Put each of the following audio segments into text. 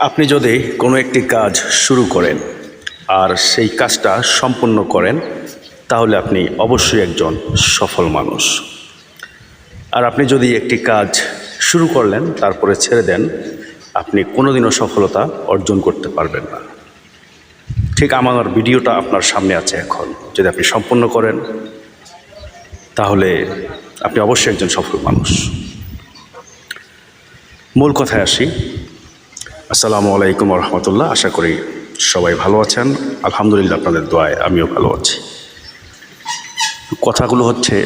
আপনি যদি কোনো একটি কাজ শুরু করেন আর সেই কাজটা সম্পূর্ণ করেন, তাহলে আপনি অবশ্যই একজন সফল মানুষ। আর আপনি যদি একটি কাজ শুরু করলেন, তারপরে ছেড়ে দেন, আপনি কোনোদিনও সফলতা অর্জন করতে পারবেন না। ঠিক আমার ভিডিওটা আপনার সামনে আছে এখন। যদি আপনি সম্পূর্ণ করেন, তাহলে আপনি অবশ্যই একজন সফল মানুষ। মূল কথায় আসি। আসসালামু আলাইকুম রহমতুল্লাহ আশা করি সবাই ভালো আছেন। আলহামদুলিল্লাহ আপনাদের দোয়ায় আমিও ভালো আছি। কথাগুলো হচ্ছে,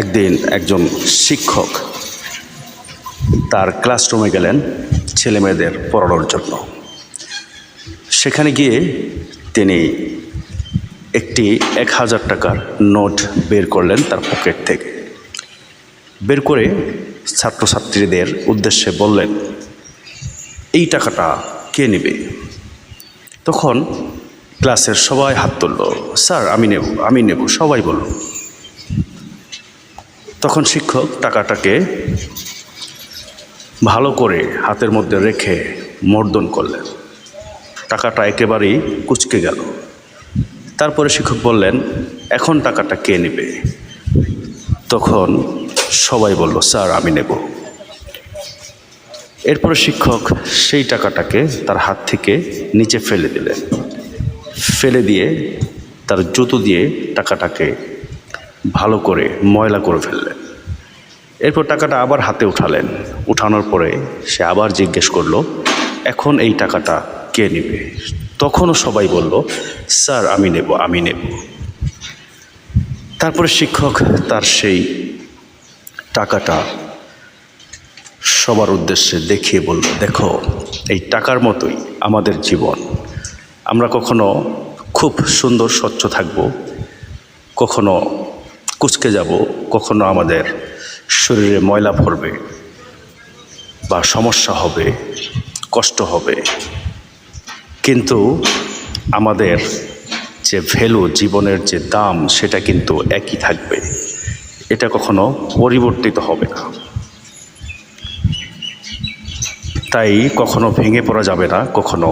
একদিন একজন শিক্ষক তার ক্লাসরুমে গেলেন ছেলে মেয়েদের পড়ানোর জন্য। সেখানে গিয়ে তিনি একটি এক হাজার টাকার নোট বের করলেন তার পকেট থেকে। বের করে ছাত্রছাত্রীদের উদ্দেশ্যে বললেন এই টাকাটা কে নেবে? তখন ক্লাসের সবাই হাত তুলল, স্যার, আমি নেব আমি নেব। সবাই বলল। তখন শিক্ষক টাকাটাকে ভালো করে হাতের মধ্যে রেখে মর্দন করলেন। টাকাটা একেবারেই কুচকে গেল। তারপরে শিক্ষক বললেন, এখন টাকাটা কে নেবে? তখন সবাই বলল, স্যার, আমি নেব। এরপরে শিক্ষক সেই টাকাটাকে তার হাত থেকে নিচে ফেলে দিলেন ফেলে দিয়ে তার জুতো দিয়ে টাকাটাকে ভালো করে ময়লা করে ফেললেন এরপর টাকাটা আবার হাতে উঠালেন। উঠানোর পরে সে আবার জিজ্ঞেস করল, এখন এই টাকাটা কে নেবে? তখনও সবাই বলল, স্যার, আমি নেব আমি নেব। তারপরে শিক্ষক তার সেই টাকাটা সবার উদ্দেশ্যে দেখিয়ে বলল দেখো, এই টাকার মতোই আমাদের জীবন। আমরা কখনো খুব সুন্দর, স্বচ্ছ থাকব, কখনো কুচকে যাব, কখনো আমাদের শরীরে ময়লা পড়বে বা সমস্যা হবে, কষ্ট হবে। কিন্তু আমাদের যে ভ্যালু জীবনের যে দাম, সেটা কিন্তু একই থাকবে। এটা কখনো পরিবর্তিত হবে না। তাই কখনো ভেঙে পড়া যাবে না, কখনো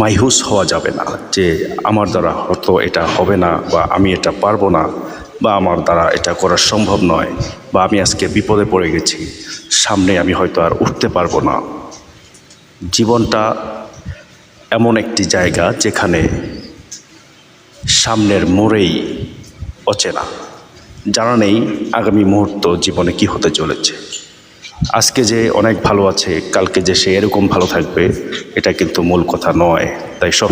মাইহুস হওয়া যাবে না যে আমার দ্বারা হয়তো এটা হবে না বা আমি এটা পারব না বা আমার দ্বারা এটা করা সম্ভব নয় বা আমি আজকে বিপদে পড়ে গেছি, সামনে আমি হয়তো আর উঠতে পারব না। জীবনটা এমন একটি জায়গা যেখানে সামনের মোড়েই অচেনা। জানা নেই আগামী মুহূর্ত জীবনে কি হতে চলেছে। আজকে যে অনেক ভালো আছে, কালকে যে সে এরকম ভালো থাকবে, এটা কিন্তু মূল কথা নয়। তাই সব